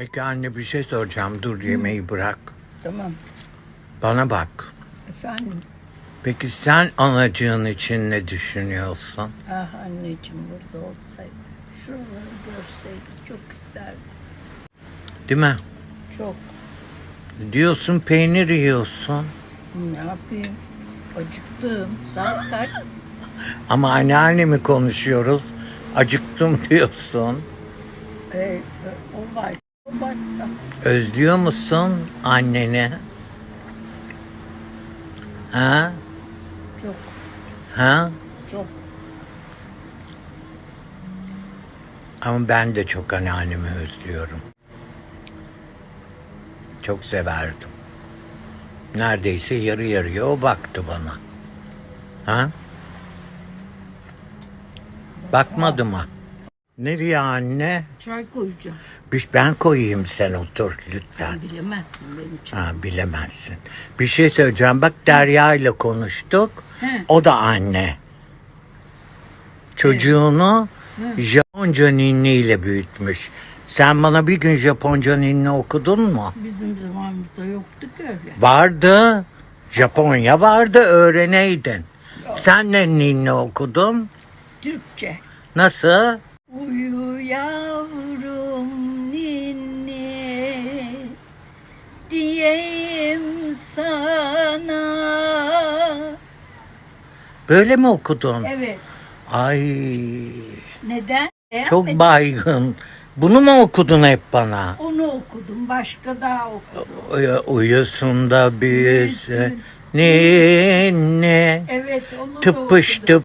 Peki anne bir şey soracağım. Dur yemeği bırak. Tamam. Bana bak. Efendim. Peki sen anacığın için ne düşünüyorsun? Ah anneciğim burada olsaydı. Şuraları görseydi çok isterdim. Değil mi? Çok. Diyorsun peynir yiyorsun. Ne yapayım? Acıktım. Kaç? Ama anneannemi konuşuyoruz. Acıktım diyorsun. Ee, o var. Özlüyor musun anneni? Ha? Çok. Ha? Çok. Ama ben de çok anneannemi özlüyorum. Çok severdim. Neredeyse yarı yarıya o baktı bana. Ha? Bakmadı mı? Nereye anne? Çay koyacağım. Bir- Ben koyayım sen otur lütfen. Bilemezsin benim çay. Ha, bilemezsin. Bir şey söyleyeceğim. Bak Derya ile konuştuk. He. O da anne. Çocuğunu Japonca ninniyle büyütmüş. Sen bana bir gün Japonca ninni okudun mu? Bizim zamanımızda yoktu ki öyle. Vardı. Japonya vardı öğreneydin. Sen ne ninni okudun? Türkçe. Nasıl? Yavrum ninni diyeyim sana. Böyle mi okudun? Evet. Ay Neden? çok baygın. Bunu mu okudun hep bana? Onu okudum. Başka daha okudum. Uy- Uyusun da büyüsün. Büyüsün. Ninni. Evet onu da Tıpış okudum.